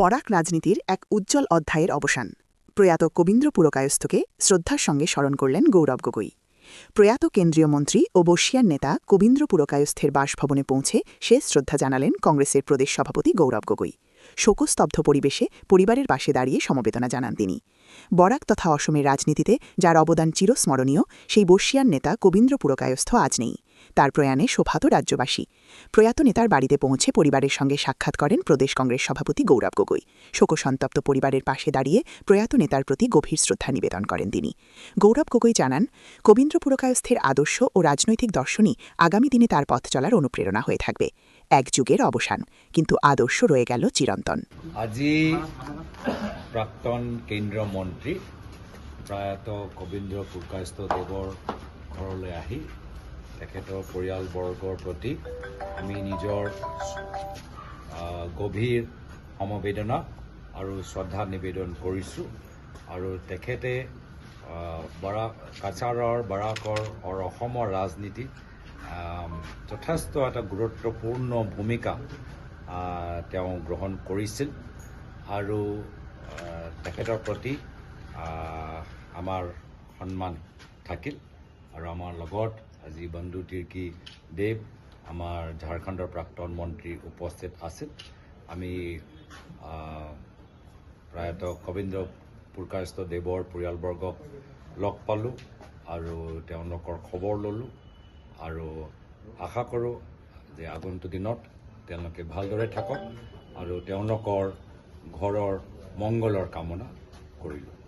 বরাক রাজনীতির এক উজ্জ্বল অধ্যায়ের অবসান। প্রয়াত কবীন্দ্র পুরকায়স্থকে শ্রদ্ধার সঙ্গে স্মরণ করলেন গৌরব গগৈ। প্রয়াত কেন্দ্রীয় মন্ত্রী ও বর্ষিয়ার নেতা কবীন্দ্র পুরকায়স্থের বাসভবনে পৌঁছে শেষ শ্রদ্ধা জানালেন কংগ্রেসের প্রদেশ সভাপতি গৌরব গগৈ। শোকস্তব্ধ পরিবেশে পরিবারের পাশে দাঁড়িয়ে সমবেদনা জানান তিনি। বরাক তথা অসমের রাজনীতিতে যার অবদান চিরস্মরণীয়, সেই বর্ষিয়ার নেতা কবীন্দ্র পুরকায়স্থ আজ নেই। তার প্রয়াণে শোভাত রাজ্যবাসী। প্রয়াত নেতার বাড়িতে পৌঁছে পরিবারের সঙ্গে সাক্ষাৎ করেন প্রদেশ কংগ্রেস সভাপতি গৌরব গগৈ। শোকসন্তপ্ত পরিবারের পাশে দাঁড়িয়ে প্রয়াত নেতার প্রতি গভীর শ্রদ্ধা নিবেদন করেন তিনি। গৌরব গগৈ জানান কবীন্দ্র পুরকায়স্থের আদর্শ ও রাজনৈতিক দর্শনই আগামী দিনে তার পথ চলার অনুপ্রেরণা হয়ে থাকবে। এক যুগের অবসান, কিন্তু আদর্শ রয়ে গেল চিরন্তন। আজি প্ৰাক্তন কেন্দ্ৰীয় মন্ত্ৰী প্ৰয়াত কবীন্দ্ৰ পুৰকায়স্থ দেৱৰ ঘৰলৈ আহি তেখেতৰ পৰিয়ালবৰ্গৰ প্ৰতি আমি নিজৰ গভীৰ সমবেদনা আৰু শ্ৰদ্ধা নিবেদন কৰিছোঁ আৰু তেখেতে বৰাক কাছাৰৰ বৰাকৰ আৰু অসমৰ ৰাজনীতিত যথেষ্ট এটা গুৰুত্বপূৰ্ণ ভূমিকা তেওঁ গ্ৰহণ কৰিছিল আৰু তেখেতৰ প্ৰতি আমাৰ সন্মান থাকিল। আৰু আমাৰ লগত। আজি বন্ধু তিৰ্কি দেৱ আমাৰ ঝাৰখণ্ডৰ প্ৰাক্তন মন্ত্ৰী উপস্থিত আছিল। আমি প্ৰায়ত কবীন্দ্ৰ পুৰকায়স্থ দেৱৰ পৰিয়ালবৰ্গক লগ পালোঁ আৰু তেওঁলোকৰ খবৰ ল'লোঁ আৰু আশা কৰোঁ যে আগন্তুক দিনত তেওঁলোকে ভালদৰে থাকক আৰু তেওঁলোকৰ ঘৰৰ মংগলৰ কামনা কৰিলোঁ।